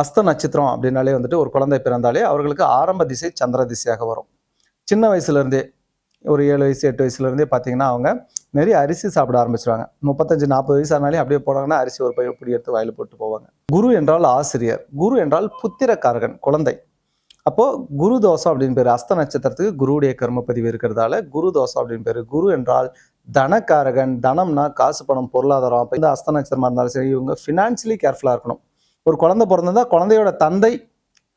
அஸ்த நட்சத்திரம் அப்படின்னாலே வந்துட்டு ஒரு குழந்தை பிறந்தாலே அவர்களுக்கு ஆரம்ப திசை சந்திர திசையாக வரும். சின்ன வயசுலேருந்தே ஒரு ஏழு வயசு எட்டு வயசுலேருந்தே பார்த்தீங்கன்னா அவங்க நிறைய அரிசி சாப்பிட ஆரம்பிச்சிருவாங்க. முப்பத்தஞ்சு நாற்பது வயசு ஆனாலே அப்படியே போனாங்கன்னா அரிசி ஒரு பையன் பிடி எடுத்து வாயில் போட்டு போவாங்க. குரு என்றால் ஆசிரியர். குரு என்றால் புத்திரக்காரகன் குழந்தை. அப்போது குரு தோசம் அப்படின்னு பேர். அஸ்த நட்சத்திரத்துக்கு குருவுடைய கர்மப்பதிவு இருக்கிறதால குரு தோஷம் அப்படின்னு பேர். குரு என்றால் தனக்காரகன் தனம்னா காசு பணம் பொருளாதாரம். அப்போ இந்த அஸ்த நட்சத்திரமாக இருந்தாலும் சரி இவங்க ஃபினான்ஷியலி கேர்ஃபுல்லாக இருக்கணும். ஒரு குழந்தை பிறந்திருந்தால் குழந்தையோட தந்தை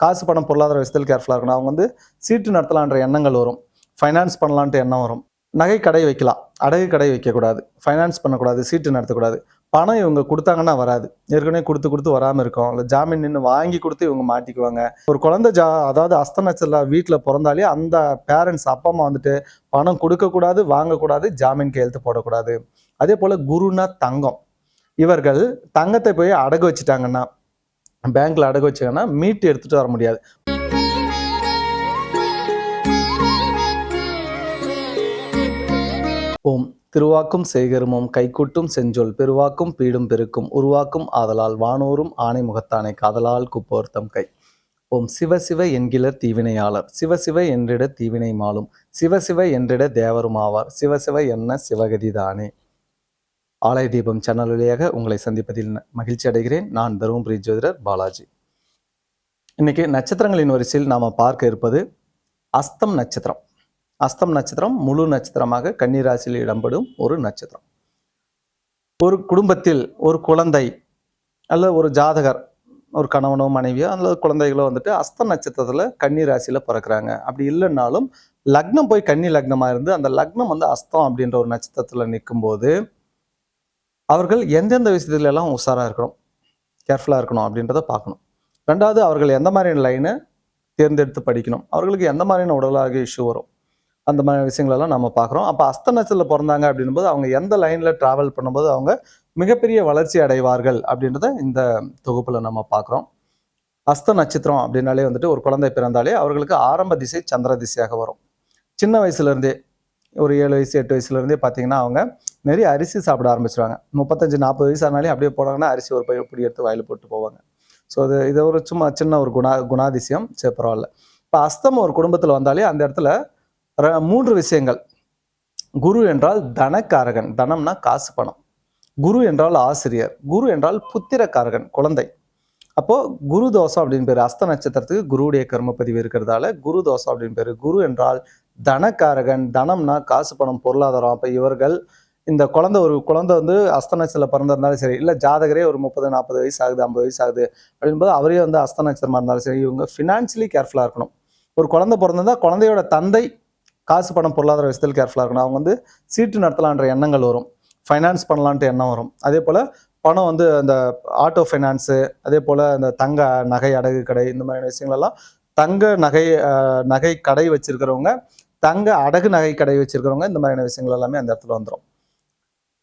காசு பணம் பொருளாதார விஷயத்தில் கேர்ஃபுல்லாக இருக்கணும். அவங்க வந்து சீட்டு நடத்தலான்ற எண்ணங்கள் வரும். ஃபைனான்ஸ் பண்ணலான்ட்டு எண்ணம் வரும். நகை கடை வைக்கலாம். அடகு கடை வைக்கக்கூடாது. ஃபைனான்ஸ் பண்ணக்கூடாது. சீட்டு நடத்தக்கூடாது. பணம் இவங்க கொடுத்தாங்கன்னா வராது. ஏற்கனவே கொடுத்து கொடுத்து வராமல் இருக்கும். இல்லை ஜாமீன் நின்று வாங்கி கொடுத்து இவங்க மாட்டிக்குவாங்க. ஒரு குழந்தை ஜா அதாவது அஸ்த வீட்டில் பிறந்தாலே அந்த பேரண்ட்ஸ் அப்பா அம்மா வந்துட்டு பணம் கொடுக்கக்கூடாது வாங்கக்கூடாது ஜாமீன் கையெழுத்து போடக்கூடாது. அதே போல் குருனா தங்கம். இவர்கள் தங்கத்தை போய் அடகு வச்சுட்டாங்கன்னா பேங்க்ல அடகு வச்சாங்கன்னா மீட்டு எடுத்துட்டு வர முடியாது. ஓம். திருவாக்கும் செய்கருமம் கைக்குட்டும் செஞ்சொல் பெருவாக்கும் பீடும் பெருக்கும் உருவாக்கும் ஆதலால் வானோரும் ஆணை முகத்தானை காதலால் குப்போர்த்தம் கை. ஓம். சிவ என்கிற தீவினையாளர் சிவ என்றிட தீவினை மாலும் சிவ என்றிட தேவரும் ஆவார் சிவ என்ன சிவகதி தானே. ஆலய தீபம் சேனல் வழியாக உங்களை சந்திப்பதில் மகிழ்ச்சி அடைகிறேன். நான் தருமபுரி ஜோதிடர் பாலாஜி. இன்னைக்கு நட்சத்திரங்களின் வரிசையில் நாம் பார்க்க இருப்பது அஸ்தம் நட்சத்திரம். அஸ்தம் நட்சத்திரம் முழு நட்சத்திரமாக கன்னிராசியில் இடம்பெறும் ஒரு நட்சத்திரம். ஒரு குடும்பத்தில் ஒரு குழந்தை அல்லது ஒரு ஜாதகர் ஒரு கணவனோ மனைவியோ அல்லது குழந்தைகளோ வந்துட்டு அஸ்த நட்சத்திரத்தில் கன்னி பிறக்கிறாங்க. அப்படி இல்லைன்னாலும் லக்னம் போய் கன்னி லக்னமாக இருந்து அந்த லக்னம் வந்து அஸ்தம் அப்படின்ற ஒரு நட்சத்திரத்தில் நிற்கும்போது அவர்கள் எந்தெந்த விஷயத்துல எல்லாம் உஷாராக இருக்கணும் கேர்ஃபுல்லாக இருக்கணும் அப்படின்றத பார்க்கணும். ரெண்டாவது அவர்கள் எந்த மாதிரியான லைனை தேர்ந்தெடுத்து படிக்கணும்? அவர்களுக்கு எந்த மாதிரியான உடலாக இஷ்யூ வரும்? அந்த மாதிரி விஷயங்களெல்லாம் நம்ம பார்க்குறோம். அப்போ அஸ்த நட்சத்திரத்தில் பிறந்தாங்க அப்படின்போது அவங்க எந்த லைனில் ட்ராவல் பண்ணும்போது அவங்க மிகப்பெரிய வளர்ச்சி அடைவார்கள் அப்படின்றத இந்த தொகுப்பில் நம்ம பார்க்குறோம். அஸ்த நட்சத்திரம் அப்படின்னாலே வந்துட்டு ஒரு குழந்தை பிறந்தாலே அவர்களுக்கு ஆரம்ப திசை சந்திர திசையாக வரும். சின்ன வயசுலேருந்தே ஒரு ஏழு வயசு எட்டு வயசுலேருந்தே பார்த்தீங்கன்னா அவங்க நிறைய அரிசி சாப்பிட ஆரம்பிச்சிருவாங்க. முப்பத்தஞ்சு நாற்பது வயசு ஆனாலே அப்படியே போனாங்கன்னா அரிசி ஒரு பையன் பிடி எடுத்து வாயில் போட்டு போவாங்க. ஸோ அது இது ஒரு சும்மா சின்ன ஒரு குணா குணாதிசயம். சரி பரவாயில்ல. இப்போ அஸ்தம் ஒரு குடும்பத்தில் வந்தாலே அந்த இடத்துல ர- மூன்று விஷயங்கள். குரு என்றால் தனக்காரகன். தனம்னா காசு பணம். குரு என்றால் ஆசிரியர். குரு என்றால் புத்திரக்காரகன் குழந்தை. அப்போது குரு தோஷம் அப்படின்னு பேர். அஸ்த நட்சத்திரத்துக்கு குருவுடைய கர்மப்பதிவு இருக்கிறதால குரு தோஷம் அப்படின்னு பேர். குரு என்றால் தனக்காரகன். தனம்னா காசு பணம் பொருளாதாரம். அப்போ இவர்கள் இந்த குழந்தை ஒரு குழந்தை வந்து அஸ்த நட்சத்திரம் பிறந்திருந்தாலும் சரி இல்லை ஜாதகரே ஒரு முப்பது நாற்பது வயசு ஆகுது ஐம்பது வயசு ஆகுது அப்படின்போது அவரே வந்து அஸ்த நட்சத்திரமாக இருந்தாலும் சரி இவங்க ஃபினான்ஷியலி கேர்ஃபுல்லாக இருக்கணும். ஒரு குழந்தை பிறந்திருந்தா குழந்தையோட தந்தை காசு பணம் பொருளாதார விஷயத்தில் கேர்ஃபுல்லாக இருக்கணும். அவங்க வந்து சீட்டு நடத்தலான்ற எண்ணங்கள் வரும். ஃபைனான்ஸ் பண்ணலான்ட்டு எண்ணம் வரும். அதே போல் பணம் வந்து அந்த ஆட்டோ ஃபைனான்ஸு அதே போல் அந்த தங்க நகை அடகு கடை இந்த மாதிரியான விஷயங்களெல்லாம் தங்க நகை நகை கடை வச்சிருக்கிறவங்க தங்க அடகு நகை கடை வச்சிருக்கிறவங்க இந்த மாதிரியான விஷயங்கள் எல்லாமே அந்த இடத்துல வந்துடும்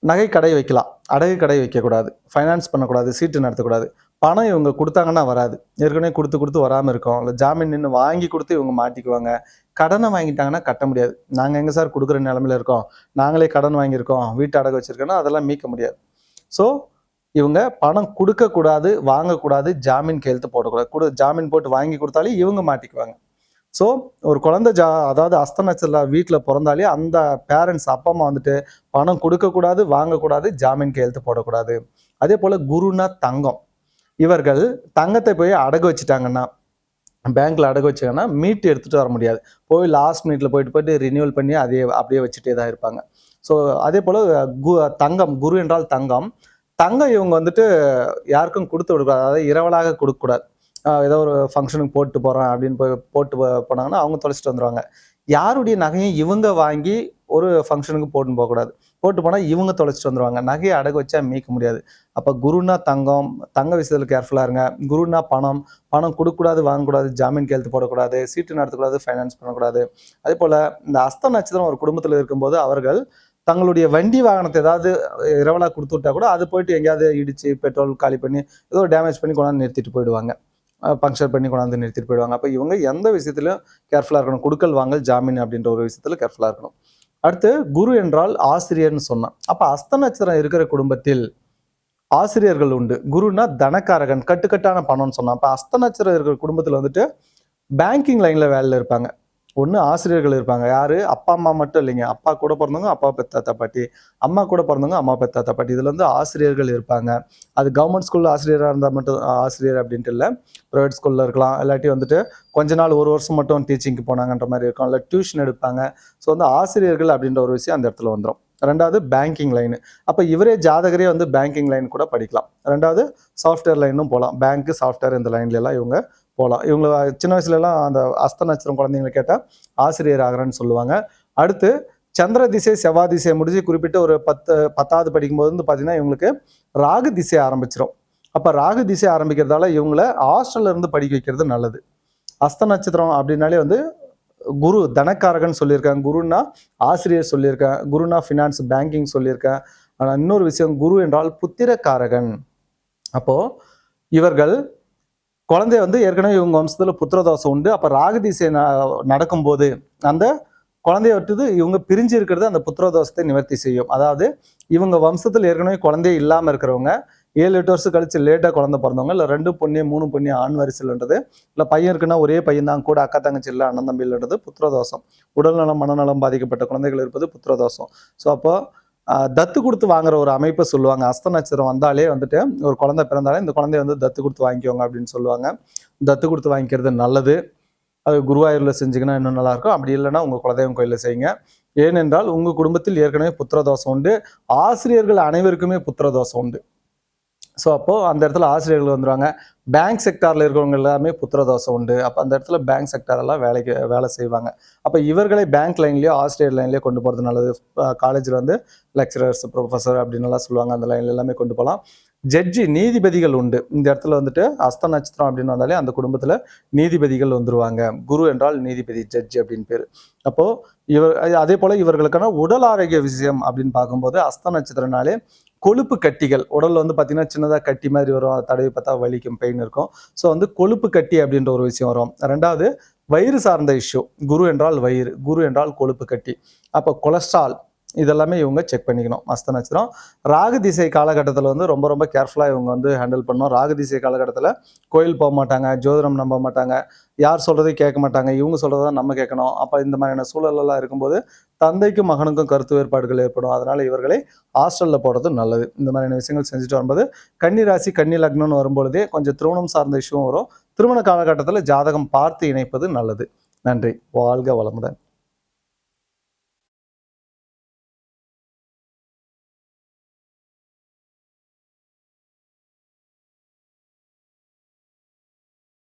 நகை கடை வைக்கலாம். அடகு கடை வைக்கக்கூடாது. ஃபைனான்ஸ் பண்ணக்கூடாது. சீட்டு நடத்தக்கூடாது. பணம் இவங்க கொடுத்தாங்கன்னா வராது. ஏற்கனவே கொடுத்து கொடுத்து வராமல் இருக்கும். இல்லை ஜாமீன் நின்று வாங்கி கொடுத்து இவங்க மாட்டிக்குவாங்க. கடனை வாங்கிட்டாங்கன்னா கட்ட முடியாது. நாங்கள் எங்கே சார் கொடுக்குற நிலமையில இருக்கோம். நாங்களே கடன் வாங்கியிருக்கோம். வீட்டு அடகு வச்சுருக்கோன்னா அதெல்லாம் மீட்க முடியாது. ஸோ இவங்க பணம் கொடுக்கக்கூடாது வாங்கக்கூடாது ஜாமீன் கையெழுத்து போடக்கூடாது. கொடு ஜாமீன் போட்டு வாங்கி கொடுத்தாலே இவங்க மாட்டிக்குவாங்க. ஸோ ஒரு குழந்தை ஜா அதாவது அஸ்த வீட்டில் பிறந்தாலே அந்த பேரண்ட்ஸ் அப்பா அம்மா வந்துட்டு பணம் கொடுக்கக்கூடாது வாங்கக்கூடாது ஜாமீன் கையெழுத்து போடக்கூடாது. அதே போல் குருனா தங்கம். இவர்கள் தங்கத்தை போய் அடகு வச்சுட்டாங்கன்னா பேங்க்கில் அடகு வச்சாங்கன்னா மீட்டு எடுத்துகிட்டு வர முடியாது. போய் லாஸ்ட் மினிட்ல போயிட்டு போயிட்டு ரினியூவல் பண்ணி அதே அப்படியே வச்சுட்டே தான் இருப்பாங்க. ஸோ அதே போல் கு தங்கம் குரு என்றால் தங்கம். தங்கம் இவங்க வந்துட்டு யாருக்கும் கொடுத்து விடக்கூடாது. அதாவது இரவலாக கொடுக்கக்கூடாது. ஏதோ ஒரு ஃபங்க்ஷனுக்கு போட்டு போகிறேன் அப்படின்னு போய் போட்டு போனாங்கன்னா அவங்க தொலைச்சிட்டு வந்துடுவாங்க யாருடைய நகையும் இவங்க வாங்கி ஒரு ஃபங்க்ஷனுக்கு போட்டுன்னு போகக்கூடாது போட்டு போனால் இவங்க தொலைச்சிட்டு வந்துடுவாங்க நகையை அடகு வச்சா மீட்க முடியாது. அப்போ குருனா தங்கம் தங்க விஷயத்தில் கேர்ஃபுல்லாக இருங்க. குருனா பணம் பணம் கொடுக்கக்கூடாது வாங்கக்கூடாது ஜாமீன் கையெழுத்து போடக்கூடாது சீட்டு நடத்தக்கூடாது ஃபைனான்ஸ் பண்ணக்கூடாது. அதே போல் இந்த அஸ்த நட்சத்திரம் ஒரு குடும்பத்தில் இருக்கும்போது அவர்கள் தங்களுடைய வண்டி வாகனத்தை ஏதாவது இரவலாக கொடுத்து விட்டா கூட அது போயிட்டு எங்கேயாவது இடிச்சு பெட்ரோல் காலி பண்ணி ஏதோ டேமேஜ் பண்ணி கொண்டாந்து நிறுத்திட்டு போயிடுவாங்க. பங்க்சர் பண்ணி கொண்டாந்து நிறுத்திட்டு போயிடுவாங்க. அப்போ இவங்க எந்த விஷயத்திலும் கேர்ஃபுல்லாக இருக்கணும்? கொடுக்கல் வாங்கல் ஜாமீன் அப்படின்ற ஒரு விஷயத்தில் கேர்ஃபுல்லாக இருக்கணும். அடுத்து குரு என்றால் ஆசிரியர்னு சொன்னான். அப்போ அஸ்த நட்சத்திரம் இருக்கிற குடும்பத்தில் ஆசிரியர்கள் உண்டு. குருனா தனக்காரகன் கட்டுக்கட்டான பணம்னு சொன்னான். அப்போ அஸ்த நட்சத்திரம் இருக்கிற குடும்பத்தில் வந்துட்டு பேங்கிங் லைனில் வேலையில் இருப்பாங்க. ஒன்று ஆசிரியர்கள் இருப்பாங்க. யார்? அப்பா அம்மா மட்டும் இல்லைங்க. அப்பா கூட பிறந்தவங்க அப்பா பெத்தாத்தா பாட்டி. அம்மா கூட பிறந்தவங்க அம்மா பெத்தாத்தா பாட்டி. இதில் வந்து ஆசிரியர்கள் இருப்பாங்க. அது கவர்மெண்ட் ஸ்கூலில் ஆசிரியராக இருந்தால் மட்டும் ஆசிரியர் அப்படின்ட்டு இல்லை. ப்ரைவேட் ஸ்கூல்ல இருக்கலாம். இல்லாட்டி வந்துட்டு கொஞ்ச நாள் ஒரு வருஷம் மட்டும் டீச்சிங்க்கு போனாங்கன்ற மாதிரி இருக்கும். இல்லை டியூஷன் எடுப்பாங்க. ஸோ வந்து ஆசிரியர்கள் அப்படின்ற ஒரு விஷயம் அந்த இடத்துல வந்துடும் ரெண்டாவது பேங்கிங் லைனு அப்போ இவரே ஜாதகரே வந்து பேங்கிங் லைன் கூட படிக்கலாம். ரெண்டாவது சாஃப்ட்வேர் லைனும் போகலாம் பேங்க்கு சாஃப்ட்வேர் இந்த லைன்லலாம் இவங்க போகலாம் இவங்களை சின்ன வயசுலலாம் அந்த அஸ்த நட்சத்திரம் குழந்தைங்களை கேட்டால் ஆசிரியர் ஆகிறேன்னு சொல்லுவாங்க. அடுத்து சந்திர திசை செவ்வாய் திசையை முடிஞ்சு குறிப்பிட்ட ஒரு பத்து பத்தாவது படிக்கும்போது வந்து பார்த்தீங்கன்னா இவங்களுக்கு ராகு திசை ஆரம்பிச்சிடும் அப்போ ராகு திசை ஆரம்பிக்கிறதால இவங்கள ஹாஸ்டல்ல இருந்து படிக்க வைக்கிறது நல்லது. அஸ்த நட்சத்திரம் அப்படின்னாலே வந்து குரு தனக்காரகன் சொல்லியிருக்கேன் குருன்னா ஆசிரியர் சொல்லியிருக்கேன் குருனா ஃபினான்ஸ் பேங்கிங் சொல்லியிருக்கேன் ஆனால் இன்னொரு விஷயம் குரு என்றால் புத்திரக்காரகன். அப்போது இவர்கள் குழந்தை வந்து ஏற்கனவே இவங்க வம்சத்தில் புத்திரதோஷம் உண்டு. அப்போ ராகதிசை ந- நடக்கும்போது அந்த குழந்தைய விட்டுது இவங்க பிரிஞ்சு இருக்கிறது அந்த புத்திரதோஷத்தை நிவர்த்தி செய்யும். அதாவது இவங்க வம்சத்தில் ஏற்கனவே குழந்தையே இல்லாமல் இருக்கிறவங்க ஏழு எட்டு வருஷம் கழிச்சு லேட்டாக குழந்தை பிறந்தவங்க இல்லை ரெண்டு பொண்ணு மூணு பொண்ணு ஆண் வரிசைன்றது இல்லை பையன் இருக்குன்னா ஒரே பையன் தான் கூட அக்கா தங்கச்சி இல்லை அண்ணன் தம்பி இல்லைன்றது புத்திரதோஷம். உடல்நலம் மனநலம் பாதிக்கப்பட்ட குழந்தைகள் இருப்பது புத்திரதோஷம். ஸோ அப்போ தத்து கொடுத்து வாங்குற ஒரு அமைப்பை சொல்லுவாங்க. அஸ்த நட்சத்திரம் வந்தாலே வந்துட்டு ஒரு குழந்தை பிறந்தாலே இந்த குழந்தைய வந்து தத்து கொடுத்து வாங்கிக்கோங்க அப்படின்னு சொல்லுவாங்க. தத்து கொடுத்து வாங்கிக்கிறது நல்லது. அது குருவாயூரில் செஞ்சுக்கினா இன்னும் நல்லாயிருக்கும். அப்படி இல்லைன்னா உங்கள் குலதெய்வம் கோயிலில் செய்யுங்க. ஏனென்றால் உங்கள் குடும்பத்தில் ஏற்கனவே புத்திர தோசை உண்டு. ஆசிரியர்கள் அனைவருக்குமே புத்திர தோசை உண்டு. ஸோ அப்போது அந்த இடத்துல ஆசிரியர்கள் வந்துருவாங்க. பேங்க் செக்டாரில் இருக்கிறவங்க எல்லாமே புத்திரதோஷம் உண்டு. அப்போ அந்த இடத்துல பேங்க் செக்டார் எல்லாம் வேலைக்கு வேலை செய்வாங்க. அப்போ இவர்களை பேங்க் லைன்லேயோ ஆசிரியர் லைன்லேயோ கொண்டு போகிறது நல்லது. காலேஜில் வந்து லெக்சரர்ஸ் ப்ரொஃபஸர் அப்படின்னு எல்லாம் சொல்லுவாங்க. அந்த லைன்ல எல்லாமே கொண்டு போகலாம் ஜட்ஜி நீதிபதிகள் உண்டு. இந்த இடத்துல வந்துட்டு அஸ்த நட்சத்திரம் அப்படின்னு வந்தாலே அந்த குடும்பத்தில் நீதிபதிகள் வந்துருவாங்க. குரு என்றால் நீதிபதி ஜட்ஜி அப்படின்னு பேர். அப்போது இவர் அதே போல் இவர்களுக்கான உடல் ஆரோக்கிய விஷயம் அப்படின்னு பார்க்கும்போது அஸ்த நட்சத்திரனாலே கொழுப்பு கட்டிகள். உடலில் வந்து பார்த்தீங்கன்னா சின்னதாக கட்டி மாதிரி வரும். அதை தடவி பார்த்தா வலிக்கும் பெயின் இருக்கும். ஸோ வந்து கொழுப்பு கட்டி அப்படின்ற ஒரு விஷயம் வரும். ரெண்டாவது வயிறு சார்ந்த இஷ்யூ குரு என்றால் வயிறு. குரு என்றால் கொழுப்பு கட்டி. அப்போ கொலஸ்ட்ரால். இதெல்லாமே இவங்க செக் பண்ணிக்கணும். மஸ்த நட்சத்திரம். ராகு திசை காலகட்டத்தில் வந்து ரொம்ப ரொம்ப கேர்ஃபுல்லாக இவங்க வந்து ஹேண்டில் பண்ணணும். ராகு திசை காலகட்டத்தில் கோயில் போக மாட்டாங்க ஜோதிடம் நம்ப மாட்டாங்க யார் சொல்கிறதையும் கேட்க மாட்டாங்க இவங்க சொல்கிறத தான் நம்ம கேட்கணும். அப்போ இந்த மாதிரியான சூழலெல்லாம் இருக்கும்போது தந்தைக்கும் மகனுக்கும் கருத்து வேறுபாடுகள் ஏற்படும். அதனால் இவர்களை ஹாஸ்டலில் போடுறது நல்லது. இந்த மாதிரியான விஷயங்கள் செஞ்சுட்டு வரும்போது கன்னி ராசி கன்னி லக்னம்னு வரும்பொழுதே கொஞ்சம் திருமணம் சார்ந்த இஷ்யூவும் வரும். திருமண காலகட்டத்தில் ஜாதகம் பார்த்து இணைப்பது நல்லது. நன்றி. வாழ்க வளமுடன்.